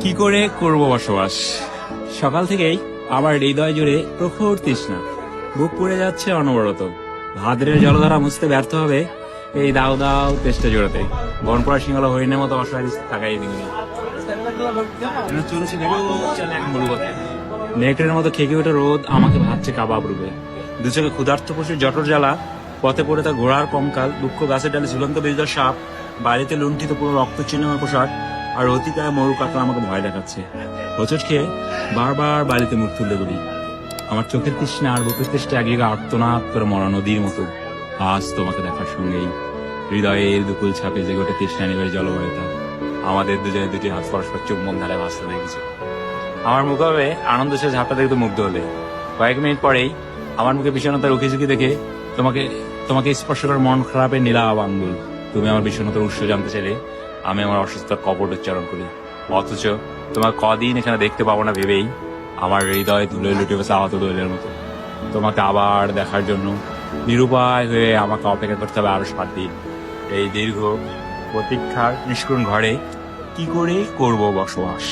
কি করে করব বসবাস? সকাল থেকেই আমার হৃদয় জুড়ে প্রখর তৃষ্ণা। বুক পুড়ে যাচ্ছে অনবরত। ভাদ্রের জলধারা মুছতে ব্যর্থ হবে এই দাও দাও তেষ্টা জোড়াতে। বনপড়া সিংহলা হরিণের মতো অসহায় তাকাই দিন। নেকড়ের মতো খেকে ওঠে রোদ আমাকে ভাবছে কাবাব রূপে। দু চোখে ক্ষুধার্ত পশুর জটর জ্বালা পথে পড়ে তার ঘোড়ার কঙ্কাল দুঃখ গাছের ডালে ঝুলন্ত বেজদার সাপ বাড়িতে লুণ্ঠিত পুরো রক্ত চিহ্নময় পোশাক আর অতিকায় মরু কাকা আমাকে ভয় দেখাচ্ছে। হোঁচট খেয়ে বারবার বাড়িতে মুখ তুলতে বলি, আমার চোখের তৃষ্ণা আর বুকের তৃষ্ণা এক জায়গায় আর্তনাদ করে মরা নদীর মতো। আজ তোমাকে দেখার সঙ্গেই হৃদয়ের দুকুল ছাপে যে গোটে তৃষ্ণা নিবের জলবায়ুতা আমাদের দুজনে দুটি হাত পরস্পর চুম্বন ধারে ভাসতে দেখেছে আমার মুখে আনন্দ সে ঝাপটা দেখতে মুগ্ধ হলে। কয়েক মিনিট পরেই আমার মুখে বিষণ্ণতার উকি ঝুঁকি দেখে তোমাকে তোমাকে স্পর্শ করে মন খারাপের নীলাভ আঙ্গুল। তুমি আমার বিষণ্ণতার উৎস জানতে চাইলে আমি আমার অসুস্থতার কবর উচ্চারণ করি। অথচ তোমার কদিন এখানে দেখতে পাবো না ভেবেই আমার হৃদয় ধুলে লুটে বসে আহত দোলের মতো। তোমাকে আবার দেখার জন্য নিরুপায় হয়ে আমাকে অপেক্ষা করতে হবে আরও সাত দিন। এই দীর্ঘ প্রতীক্ষার নিষ্করণ ঘরে কি করে করব বসবাস?